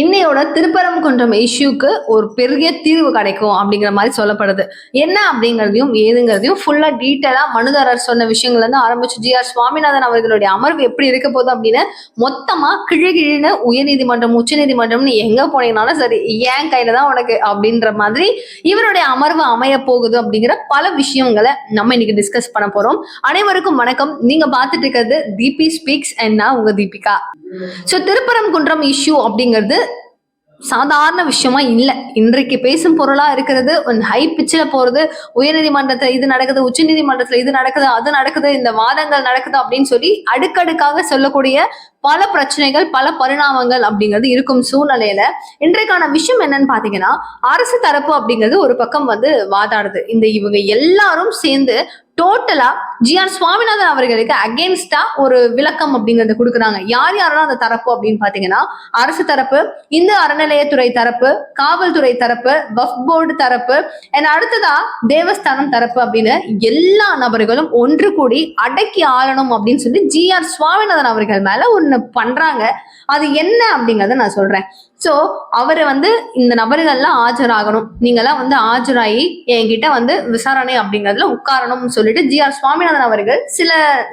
இன்னையோட திருப்பரங்குன்றம் இஷ்யூக்கு ஒரு பெரிய தீர்வு கிடைக்கும் அப்படிங்கிற மாதிரி சொல்லப்படுது. என்ன அப்படிங்கிறதையும் ஏதுங்கிறதையும் ஃபுல்லா டீட்டெயிலா மனுதாரர் சொன்ன விஷயங்கள்ல இருந்து ஆரம்பிச்சு ஜி ஆர் சுவாமிநாதன் அவர்களுடைய அமர்வு எப்படி இருக்க போகுது அப்படின்னு மொத்தமா கிழு கிழின்னு உயர்நீதிமன்றம் உச்சநீதிமன்றம்னு எங்க போனீங்கனாலும் சரி ஏன் கையில தான் உனக்கு அப்படின்ற மாதிரி இவருடைய அமர்வு அமைய போகுது அப்படிங்கிற பல விஷயங்களை நம்ம இன்னைக்கு டிஸ்கஸ் பண்ண போறோம். அனைவருக்கும் வணக்கம். நீங்க பார்த்துட்டு இருக்கிறது தீபி ஸ்பீக்ஸ் என்ன உங்க தீபிகா? ஸோ திருப்பரங்குன்றம் இஷ்யூ அப்படிங்கிறது சாதாரண விஷயமா இல்லை. இன்றைக்கு பேசும் பொருளா இருக்கிறது ஹை பிச்சில் போறது உயர்நீதிமன்றத்துல இது நடக்குது உச்சநீதிமன்றத்துல இது நடக்குது அது நடக்குது இந்த வாதங்கள் நடக்குது அப்படின்னு சொல்லி அடுக்கடுக்காக சொல்லக்கூடிய பல பிரச்சனைகள் பல பரிணாமங்கள் அப்படிங்கிறது இருக்கும் சூழ்நிலையில. இன்றைக்கான விஷயம் என்னன்னு பாத்தீங்கன்னா அரசு தரப்பு அப்படிங்கிறது ஒரு பக்கம் வந்து வாதாடுது. இந்த இவங்க எல்லாரும் சேர்ந்து டோட்டலா ஜி ஆர் சுவாமிநாதன் அவர்களுக்கு அகேன்ஸ்டா ஒரு விளக்கம் அப்படிங்கறத கொடுக்குறாங்க. யார் யாரெல்லாம் அந்த தரப்பு அப்படின்னு பாத்தீங்கன்னா அரசு தரப்பு இந்த அறநிலையத்துறை தரப்பு காவல்துறை தரப்பு வஃப் போர்டு தரப்பு அண்ட் அடுத்ததா தேவஸ்தானம் தரப்பு அப்படின்னு எல்லா நபர்களும் ஒன்று கூடி அடக்கி ஆளணும் அப்படின்னு சொல்லி ஜி ஆர் சுவாமிநாதன் அவர்கள் மேல ஒண்ணு பண்றாங்க. அது என்ன அப்படிங்கறத நான் சொல்றேன். சோ அவரை வந்து இந்த நபர்கள்லாம் ஆஜராகணும். நீங்களாம் வந்து ஆஜராகி என்கிட்ட வந்து விசாரணை அப்படிங்கறதுல உட்காரணும்னு சொல்லிட்டு ஜி ஆர் சுவாமிநாதன் அவர்கள் சில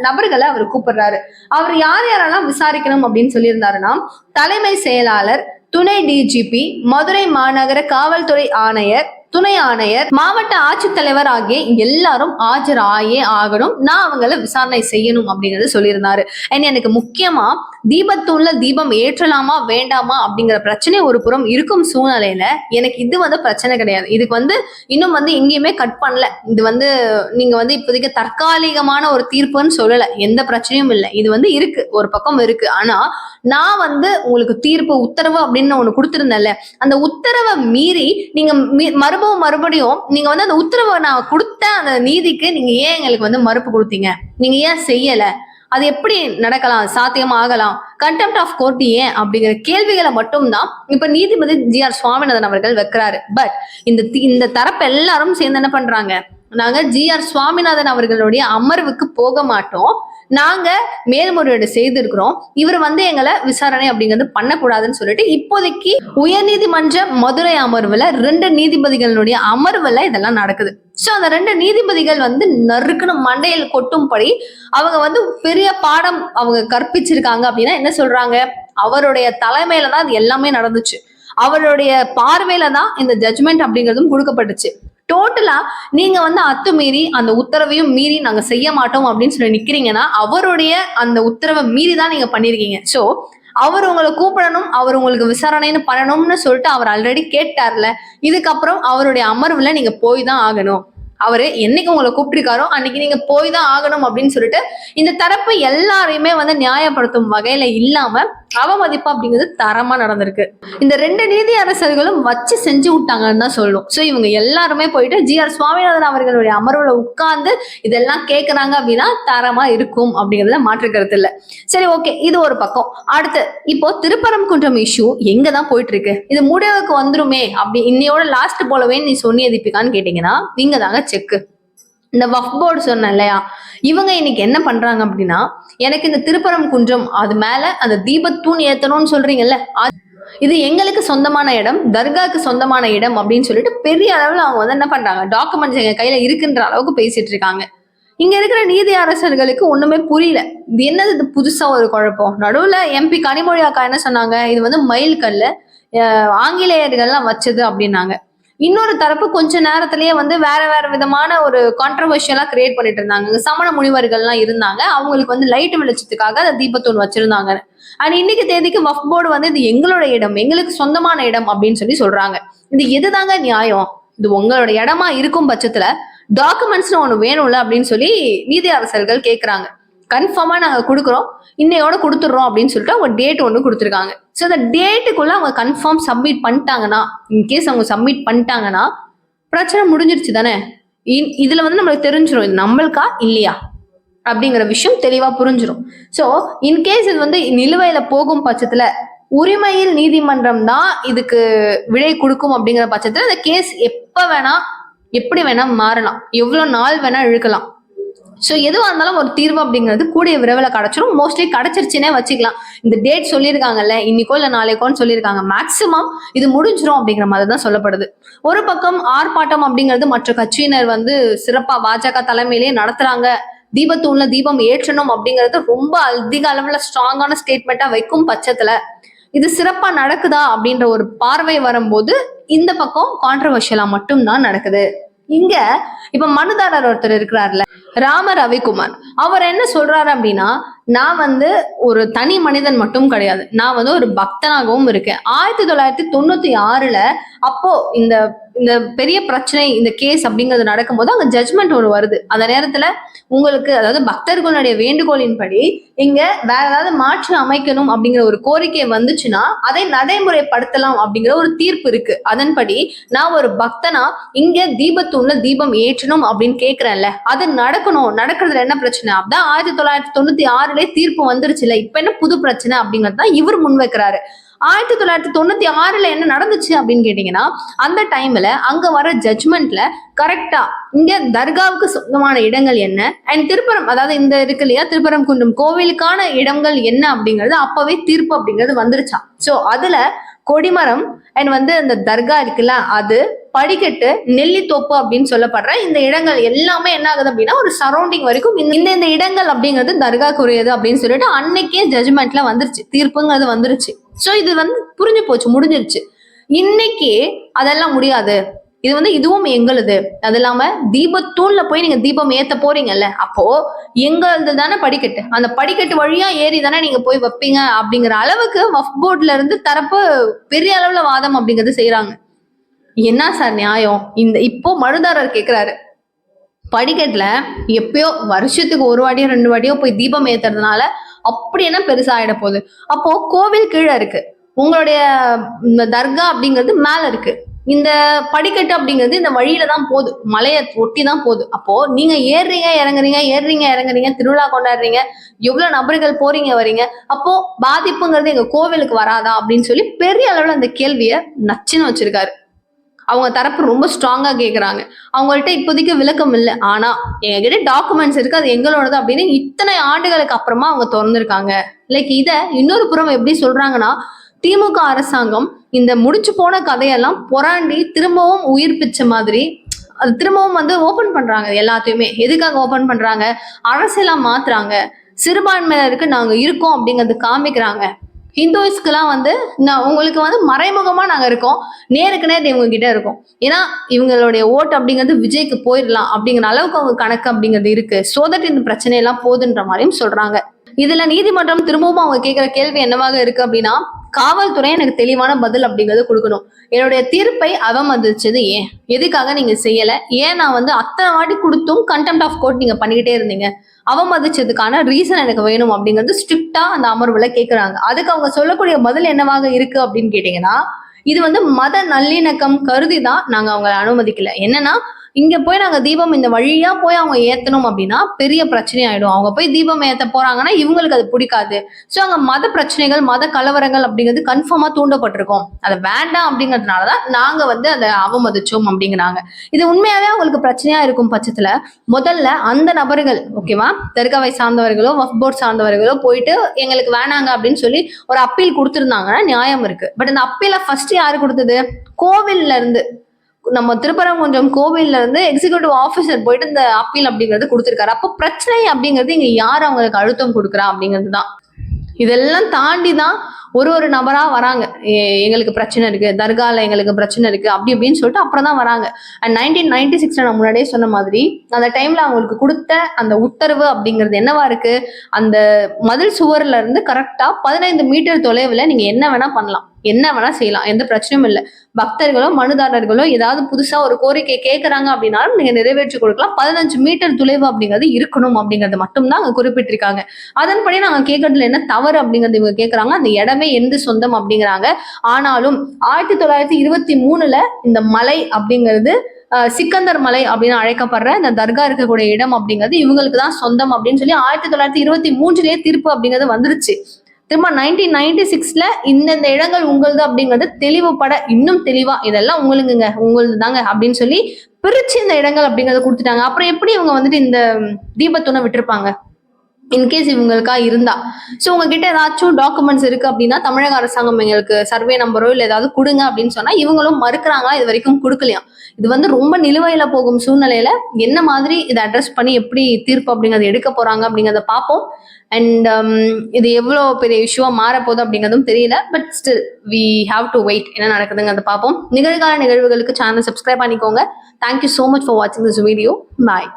நபர்களை அவர் கூப்பிடுறாரு. அவர் யார் யாரெல்லாம் விசாரிக்கணும் அப்படின்னு சொல்லியிருந்தாருன்னா தலைமை செயலாளர் துணை டிஜிபி மதுரை மாநகர காவல்துறை ஆணையர் துணை ஆணையர் மாவட்ட ஆட்சித்தலைவர் ஆகிய எல்லாரும் ஆஜராயே ஆகணும். நான் அவங்கள விசாரணை செய்யணும் அப்படிங்கறத சொல்லியிருந்தாரு. அண்ட் எனக்கு முக்கியமா தீபத்தூள்ல தீபம் ஏற்றலாமா வேண்டாமா அப்படிங்கிற பிரச்சனை ஒரு புறம் இருக்கும் சூழ்நிலையில எனக்கு இது வந்து பிரச்சனை கிடையாது. இதுக்கு வந்து இன்னும் வந்து எங்கேயுமே கட் பண்ணல. இது வந்து நீங்க வந்து இப்போதைக்கு தற்காலிகமான ஒரு தீர்ப்புன்னு சொல்லல. எந்த பிரச்சனையும் இல்லை. இது வந்து இருக்கு. ஒரு பக்கம் இருக்கு. ஆனா நான் வந்து உங்களுக்கு தீர்ப்பு உத்தரவு அப்படின்னு ஒண்ணு கொடுத்துருந்தேன்ல. அந்த உத்தரவை மீறி நீங்க மீ- மறுபடியும் மறுபடியும் நீங்க வந்து அந்த உத்தரவை நான் கொடுத்த அந்த நீதிக்கு நீங்க ஏன் எங்களுக்கு வந்து மறுப்பு கொடுத்தீங்க? நீங்க ஏன் செய்யல? அது எப்படி நடக்கலாம்? சாத்தியம் ஆகலாம்? கண்டெம்ட் ஆஃப் கோர்ட் ஏன்? அப்படிங்கிற கேள்விகளை மட்டும்தான் இப்ப நீதிபதி ஜி ஆர் சுவாமிநாதன் அவர்கள் வைக்கிறாரு. பட் இந்த தி- இந்த தரப்பு எல்லாரும் சேர்ந்து என்ன பண்றாங்க? நாங்க ஜி ஆர் சுவாமிநாதன் அவர்களுடைய அமர்வுக்கு போக மாட்டோம். நாங்க மேல்முறையீடு செய்திருக்கிறோம். இவர் வந்து எங்களை விசாரணை அப்படிங்கிறது பண்ணக்கூடாதுன்னு சொல்லிட்டு இப்போதைக்கு உயர்நீதிமன்ற மதுரை அமர்வுல ரெண்டு நீதிபதிகளுடைய அமர்வுல இதெல்லாம் நடக்குது. சோ அந்த ரெண்டு நீதிபதிகள் வந்து நறுக்குன்னு மண்டையில் கொட்டும்படி அவங்க வந்து பெரிய பாடம் அவங்க கற்பிச்சிருக்காங்க அப்படின்னா என்ன சொல்றாங்க? அவருடைய தலைமையில தான் அது எல்லாமே நடந்துச்சு. அவருடைய பார்வையில தான் இந்த ஜட்மெண்ட் அப்படிங்கிறதும் கொடுக்கப்பட்டுச்சு. டோட்டலா நீங்க வந்து அத்துமீறி அந்த உத்தரவையும் மீறி நாங்க செய்ய மாட்டோம் அப்படின்னு சொல்லி நிக்கிறீங்கன்னா அவருடைய அந்த உத்தரவை மீறி தான் நீங்க பண்ணிருக்கீங்க. சோ அவர் உங்களை கூப்பிடணும் அவர் உங்களுக்கு விசாரணைன்னு பண்ணணும்னு சொல்லிட்டு அவர் ஆல்ரெடி கேட்டார்ல. இதுக்கப்புறம் அவருடைய அமர்வுல நீங்க போய் தான் ஆகணும். அவரு என்னைக்கு உங்களை கூப்பிட்டிருக்காரோ அன்னைக்கு நீங்க போய் தான் ஆகணும் அப்படின்னு சொல்லிட்டு இந்த தரப்பு எல்லாரையுமே வந்து நியாயப்படுத்தும் வகையில இல்லாம அவமதிப்பு அப்படிங்கிறது தரமா நடந்திருக்கு. இந்த ரெண்டு நீதி அரசர்களும் வச்சு செஞ்சு விட்டாங்கன்னு தான் சொல்லணும். சோ இவங்க எல்லாருமே போயிட்டு ஜி ஆர் சுவாமிநாதன் அவர்களுடைய அமர்வுல உட்கார்ந்து இதெல்லாம் கேட்கறாங்க அப்படின்னா தரமா இருக்கும் அப்படிங்கறதுல மாற்று கருத்து இல்ல. சரி ஓகே இது ஒரு பக்கம். அடுத்து இப்போ திருப்பரங்குன்றம் இஷ்யூ எங்க தான் போயிட்டு இருக்கு இது முடிவுக்கு வந்துருமே அப்படி இன்னையோட லாஸ்ட் போலவே நீ சொன்னிய தீபிகான்னு கேட்டீங்கன்னா நீங்க தாங்க செக்கு இந்த வஃப் போர்டு சொன்னேன் இல்லையா? இவங்க இன்னைக்கு என்ன பண்றாங்க அப்படின்னா எனக்கு இந்த திருப்பரம் குன்றம் அது மேல அந்த தீபத்தூண் ஏத்தணும்னு சொல்றீங்கல்ல அது- இது எங்களுக்கு சொந்தமான இடம் தர்காக்கு சொந்தமான இடம் அப்படின்னு சொல்லிட்டு பெரிய அளவுல அவங்க வந்து என்ன பண்றாங்க டாக்குமெண்ட்ஸ் எங்க கையில இருக்குன்ற அளவுக்கு பேசிட்டு இருக்காங்க. இங்க இருக்கிற நீதி அரசர்களுக்கு ஒண்ணுமே புரியல. இது என்னது இது புதுசா ஒரு குழப்பம்? நடுவுல எம்பி கனிமொழி அக்கா என்ன சொன்னாங்க? இது வந்து மயில் கல்லு ஆங்கிலேயர்கள்லாம் வச்சது அப்படின்னாங்க. இன்னொரு தரப்பு கொஞ்ச நேரத்திலேயே வந்து வேற வேற விதமான ஒரு கான்ட்ரவர்ஷியலா கிரியேட் பண்ணிட்டு இருந்தாங்க. சமண முனிவர்கள்லாம் இருந்தாங்க. அவங்களுக்கு வந்து லைட் வெளிச்சத்துக்காக அந்த தீபத்தூண் வச்சிருந்தாங்க. அண்ட் இன்னைக்கு தேதிக்கு வஃப் போர்டு வந்து இது எங்களோட இடம் எங்களுக்கு சொந்தமான இடம் அப்படின்னு சொல்லி சொல்றாங்க. இது எதுதாங்க நியாயம்? இது உங்களோட இடமா இருக்கும் பட்சத்துல டாக்குமெண்ட்ஸ்னு ஒன்று வேணும்ல அப்படின்னு சொல்லி நீதி அரசர்கள் கேட்குறாங்க கன்ஃபார்மா நாங்க கொடுக்குறோம். இன்னையோட கொடுத்துட்றோம் அப்படின்னு சொல்லிட்டு அவங்க டேட் ஒன்று கொடுத்துருக்காங்க. ஸோ அந்த டேட்டுக்குள்ள அவங்க கன்ஃபார்ம் சப்மிட் பண்ணிட்டாங்கன்னா இன்கேஸ் அவங்க சப்மிட் பண்ணிட்டாங்கன்னா பிரச்சனை முடிஞ்சிருச்சு தானே? இன் இதுல வந்து நம்மளுக்கு தெரிஞ்சிடும் இது நம்மளுக்கா இல்லையா? அப்படிங்கிற விஷயம் தெளிவா புரிஞ்சிடும் ஸோ இன்கேஸ் இது வந்து நிலுவையில போகும் பட்சத்துல உரிமையில் நீதிமன்றம் தான் இதுக்கு விடை கொடுக்கும் அப்படிங்கிற பட்சத்துல அந்த கேஸ் எப்ப வேணா எப்படி வேணா மாறலாம். எவ்வளவு நாள் வேணா இழுக்கலாம். ஸோ எதுவாக இருந்தாலும் ஒரு தீர்வு அப்படிங்கிறது கூடிய விரைவில் கிடச்சிரும். மோஸ்ட்லி கிடைச்சிருச்சுன்னே வச்சுக்கலாம். இந்த டேட் சொல்லியிருக்காங்கல்ல இன்னைக்கோ இல்லை நாளைக்கோன்னு சொல்லியிருக்காங்க. மேக்ஸிமம் இது முடிஞ்சிரும் அப்படிங்கிற மாதிரி தான் சொல்லப்படுது. ஒரு பக்கம் ஆர்ப்பாட்டம் அப்படிங்கிறது மற்ற கட்சியினர் வந்து சிறப்பாக பாஜக தலைமையிலேயே நடத்துறாங்க. தீபத்தூண்ல தீபம் ஏற்றணும் அப்படிங்கிறது ரொம்ப அதிக அளவுல ஸ்ட்ராங்கான ஸ்டேட்மெண்ட்டா வைக்கும் பட்சத்துல இது சிறப்பா நடக்குதா அப்படின்ற ஒரு பார்வை வரும்போது இந்த பக்கம் கான்ட்ரவர்ஷியலா மட்டும்தான் நடக்குது. இங்க இப்ப மனுதாரர் ஒருத்தர் இருக்கிறார்ல ராம ரவிக்குமார். அவர் என்ன சொல்றாரு அப்படின்னா நான் வந்து ஒரு தனி மனிதன் மட்டும் கிடையாது. நான் வந்து ஒரு பக்தனாகவும் இருக்கேன். ஆயிரத்தி தொள்ளாயிரத்தி தொண்ணூத்தி ஆறுல அப்போ இந்த இந்த பெரிய பிரச்சனை இந்த கேஸ் அப்படிங்கிறது நடக்கும்போது அங்க ஜட்மெண்ட் ஒன்று வருது. அந்த நேரத்துல உங்களுக்கு அதாவது பக்தர்களுடைய வேண்டுகோளின்படி இங்க வேற ஏதாவது மாற்று அமைக்கணும் அப்படிங்கிற ஒரு கோரிக்கை வந்துச்சுன்னா அதை நடைமுறைப்படுத்தலாம் அப்படிங்கிற ஒரு தீர்ப்பு இருக்கு. அதன்படி நான் ஒரு பக்தனா இங்க தீபத்தூண்ல தீபம் ஏற்றணும் அப்படின்னு கேக்குறேன்ல அது நடக்கணும். நடக்கிறதுல என்ன பிரச்சனை? அப்படின்னா ஆயிரத்தி தொள்ளாயிரத்தி தொண்ணூத்தி ஆறுலயே தீர்ப்பு வந்துருச்சுல இப்ப என்ன புது பிரச்சனை அப்படிங்கிறது தான் இவர் முன்வைக்கிறாரு. ஆயிரத்தி தொள்ளாயிரத்தி தொண்ணூத்தி ஆறுல என்ன நடந்துச்சு அப்படின்னு கேட்டீங்கன்னா அந்த டைம்ல அங்க வர ஜட்மெண்ட்ல கரெக்டா இங்க தர்காவுக்கு சொந்தமான இடங்கள் என்ன? அண்ட் திருப்பரம் அதாவது இந்த இருக்கு இல்லையா திருப்பரம் குன்றம் கோவிலுக்கான இடங்கள் என்ன அப்படிங்கிறது அப்பவே தீர்ப்பு அப்படிங்கிறது வந்துருச்சாம் சோ அதுல கொடிமரம் அண்ட் வந்து அந்த தர்கா இருக்குல்ல அது படிக்கட்டு நெல்லித்தோப்பு அப்படின்னு சொல்லப்படுற இந்த இடங்கள் எல்லாமே என்ன ஆகுது அப்படின்னா ஒரு சரௌண்டிங் வரைக்கும் இந்த- இந்த இந்த இடங்கள் அப்படிங்கிறது தர்காக்குரியது அப்படின்னு சொல்லிட்டு அன்னைக்கே ஜட்மெண்ட்ல வந்துருச்சு. தீர்ப்புங்கிறது வந்துருச்சு. சோ இது வந்து புரிஞ்சு போச்சு முடிஞ்சிருச்சு. இன்னைக்கு அதெல்லாம் முடியாது. இது வந்து இதுவும் எங்களுது. அது இல்லாம தீபத்தூண்ல போய் நீங்க தீபம் ஏத்த போறீங்கல்ல அப்போ எங்களது தானே படிக்கட்டு. அந்த படிக்கட்டு வழியா ஏறி தானே நீங்க போய் வைப்பீங்க அப்படிங்கிற அளவுக்கு வஃப் போர்ட்ல இருந்து தரப்பு பெரிய அளவுல வாதம் அப்படிங்கிறது செய்யறாங்க என்ன சார் நியாயம்? இந்த இப்போ மனுதாரர் கேக்குறாரு. படிக்கட்டுல எப்பயோ வருஷத்துக்கு ஒரு வாட்டியோ ரெண்டு வாட்டியோ போய் தீபம் ஏத்துறதுனால அப்படி என்ன பெருசாயிட போகுது? அப்போ கோவில் கீழே இருக்கு. உங்களுடைய இந்த தர்கா அப்படிங்கிறது மேல இருக்கு. இந்த படிக்கட்டு அப்படிங்கிறது இந்த வழியில தான் போகுது. மலையை ஒட்டி தான் போகுது. அப்போ நீங்க ஏறுறீங்க இறங்குறீங்க ஏறுறீங்க இறங்குறீங்க திருவிழா கொண்டாடுறீங்க எவ்வளவு நபர்கள் போறீங்க வரீங்க அப்போ பாதிப்புங்கிறது எங்க கோவிலுக்கு வராதா அப்படின்னு சொல்லி பெரிய அளவுல அந்த கேள்வியை நச்சுன்னு வச்சிருக்காரு. அவங்க தரப்பு ரொம்ப ஸ்ட்ராங்காக கேட்குறாங்க அவங்கள்ட்ட இப்போதைக்கு விளக்கம் இல்லை. ஆனால் எங்ககிட்ட டாக்குமெண்ட்ஸ் இருக்கு. அது எங்களோடது அப்படின்னு இத்தனை ஆண்டுகளுக்கு அப்புறமா அவங்க திறந்துருக்காங்க. லைக் இதை இன்னொரு புறம் எப்படி சொல்றாங்கன்னா திமுக அரசாங்கம் இந்த முடிச்சு போன கதையெல்லாம் புராண்டி திரும்பவும் உயிர்ப்பிச்ச மாதிரி அது திரும்பவும் வந்து ஓபன் பண்றாங்க எல்லாத்தையுமே. எதுக்காக ஓபன் பண்றாங்க? அரசியலா மாத்துறாங்க. சிறுபான்மையினருக்கு நாங்க இருக்கோம் அப்படிங்கறது காமிக்கிறாங்க. ஹிந்துஸ்க்குலாம் வந்து நான் உங்களுக்கு வந்து மறைமுகமாக நாங்கள் இருக்கோம். நேருக்கு நேர் இவங்க கிட்ட இருக்கோம். ஏன்னா இவங்களுடைய ஓட்டு அப்படிங்கிறது விஜய்க்கு போயிடலாம் அப்படிங்கிற அளவுக்கு அவங்க கணக்கு அப்படிங்கிறது இருக்கு. ஸோ தட் இந்த பிரச்சனையெல்லாம் போதுன்ற மாதிரியும் சொல்றாங்க. இதுல நீதிமன்றம் திரும்பவும் அவங்க கேட்கிற கேள்வி என்னவாக இருக்கு அப்படின்னா காவல்துறை எனக்கு தெளிவான பதில் அப்படிங்கறத கொடுக்கணும். என்னுடைய தீர்ப்பை அவமதிச்சது ஏன்? எதுக்காக நீங்க செய்யல? ஏன் நான் வந்து அத்தனை வாட்டி கொடுத்தும் கண்டெம்ட் ஆஃப் கோர்ட் நீங்க பண்ணிக்கிட்டே இருந்தீங்க? அவமதிச்சதுக்கான ரீசன் எனக்கு வேணும் அப்படிங்கிறது ஸ்ட்ரிக்டா அந்த அமர்வுல கேக்குறாங்க. அதுக்கு அவங்க சொல்லக்கூடிய பதில் என்னவாக இருக்கு அப்படின்னு கேட்டீங்கன்னா இது வந்து மத நல்லிணக்கம் கருதி தான் நாங்க அவங்களை அனுமதிக்கல. என்னன்னா இங்க போய் நாங்க தீபம் இந்த வழியா போய் அவங்க ஏத்தணும் அப்படின்னா பெரிய பிரச்சனை ஆயிடும் அவங்க போய் தீபம் ஏத்த போறாங்கன்னா இவங்களுக்கு அது பிடிக்காது. சோ அங்க மத பிரச்சனைகள் மத கலவரங்கள் அப்படிங்கிறது கன்ஃபார்மா தூண்டப்பட்டிருக்கும். அது வேண்டாம் அப்படிங்கிறதுனாலதான் நாங்க வந்து அதை அவமதிச்சோம் அப்படிங்கிறாங்க. இது உண்மையாவே அவங்களுக்கு பிரச்சனையா இருக்கும் பட்சத்துல முதல்ல அந்த நபர்கள் ஓகேவா தெற்காவை சார்ந்தவர்களோ வஃப் போர்ட் சார்ந்தவர்களோ போயிட்டு எங்களுக்கு வேணாங்க அப்படின்னு சொல்லி ஒரு அப்பீல் கொடுத்துருந்தாங்கன்னா நியாயம் இருக்கு. பட் அந்த அப்பீல ஃபர்ஸ்ட் யாரு கொடுத்தது? கோவில்ல இருந்து நம்ம திருப்பரங்குன்றம் கோவில்ல இருந்து எக்ஸிகியூட்டிவ் ஆஃபீஸர் போயிட்டு இந்த அப்பீல் அப்படிங்கிறது கொடுத்திருக்காரு. அப்போ பிரச்சனை அப்படிங்கிறது இங்க யார் அவங்களுக்கு அழுத்தம் கொடுக்குறா அப்படிங்கிறது தான் இதெல்லாம் தாண்டி தான் ஒரு ஒரு நபரா வராங்க. எ- எங்களுக்கு பிரச்சனை இருக்கு தர்கால எங்களுக்கு பிரச்சனை இருக்கு அப்படி அப்படின்னு சொல்லிட்டு அப்புறம் தான் வராங்க. அண்ட் நைன்டீன் நைன்டி சிக்ஸ்ல நான் முன்னாடியே சொன்ன மாதிரி அந்த டைம்ல அவங்களுக்கு கொடுத்த அந்த உத்தரவு அப்படிங்கிறது என்னவா இருக்கு? அந்த மதில் சுவர்ல இருந்து கரெக்டா பதினைந்து மீட்டர் தொலைவுல நீங்க என்ன வேணா பண்ணலாம். என்ன வேணா செய்யலாம் எந்த பிரச்சனையும் இல்லை. பக்தர்களோ மனுதாரர்களோ ஏதாவது புதுசா ஒரு கோரிக்கை கேட்கறாங்க அப்படின்னாலும் நீங்க நிறைவேற்றி கொடுக்கலாம். பதினஞ்சு மீட்டர் துளைவு அப்படிங்கிறது இருக்கணும் அப்படிங்கறது மட்டும்தான் அங்க குறிப்பிட்டிருக்காங்க. அதன்படி நாங்க கேட்கறதுல என்ன தவறு அப்படிங்கறது இவங்க கேட்கறாங்க அந்த இடமே எந்த சொந்தம் அப்படிங்கிறாங்க. ஆனாலும் ஆயிரத்தி தொள்ளாயிரத்தி இருபத்தி மூணுல இந்த மலை அப்படிங்கிறது சிக்கந்தர் மலை அப்படின்னு அழைக்கப்படுற இந்த தர்கா இருக்கக்கூடிய இடம் அப்படிங்கிறது இவங்களுக்கு தான் சொந்தம் அப்படின்னு சொல்லி ஆயிரத்தி தொள்ளாயிரத்தி இருபத்தி மூன்றுலயே தீர்ப்பு அப்படிங்கிறது வந்துருச்சு. திரும்ப நைன்டீன் நைன்டி சிக்ஸ்ல இந்தந்த இடங்கள் உங்களது அப்படிங்கிறது தெளிவுபட இன்னும் தெளிவா இதெல்லாம் உங்களுக்குங்க உங்களது தாங்க அப்படின்னு சொல்லி பிரிச்சு இந்த இடங்கள் அப்படிங்கறத கொடுத்துட்டாங்க. அப்புறம் எப்படி இவங்க வந்துட்டு இந்த தீபத்துணை விட்டுருப்பாங்க? இன்கேஸ் இவங்களுக்கா இருந்தா. ஸோ உங்ககிட்ட ஏதாச்சும் டாக்குமெண்ட்ஸ் இருக்கு அப்படின்னா தமிழக அரசாங்கம் எங்களுக்கு சர்வே நம்பரோ இல்லை ஏதாவது கொடுங்க அப்படின்னு சொன்னா இவங்களும் மறுக்கிறாங்களா இது வரைக்கும் கொடுக்கலையா? இது வந்து ரொம்ப நிலுவையில போகும் சூழ்நிலையில என்ன மாதிரி இதை அட்ரஸ் பண்ணி எப்படி தீர்ப்பு அப்படிங்கறத எடுக்க போறாங்க அப்படிங்கறத பார்ப்போம். அண்ட் um, இது எவ்வளோ பெரிய இஷ்யூவா மாறப்போகுது அப்படிங்கிறதும் தெரியல but still we have to wait என்ன நடக்குதுங்கிறத பார்ப்போம். நிகழ்கால நிகழ்வுகளுக்கு சேனல் சப்ஸ்கிரைப் பண்ணிக்கோங்க. Thank you so much for வாட்சிங் திஸ் வீடியோ பாய்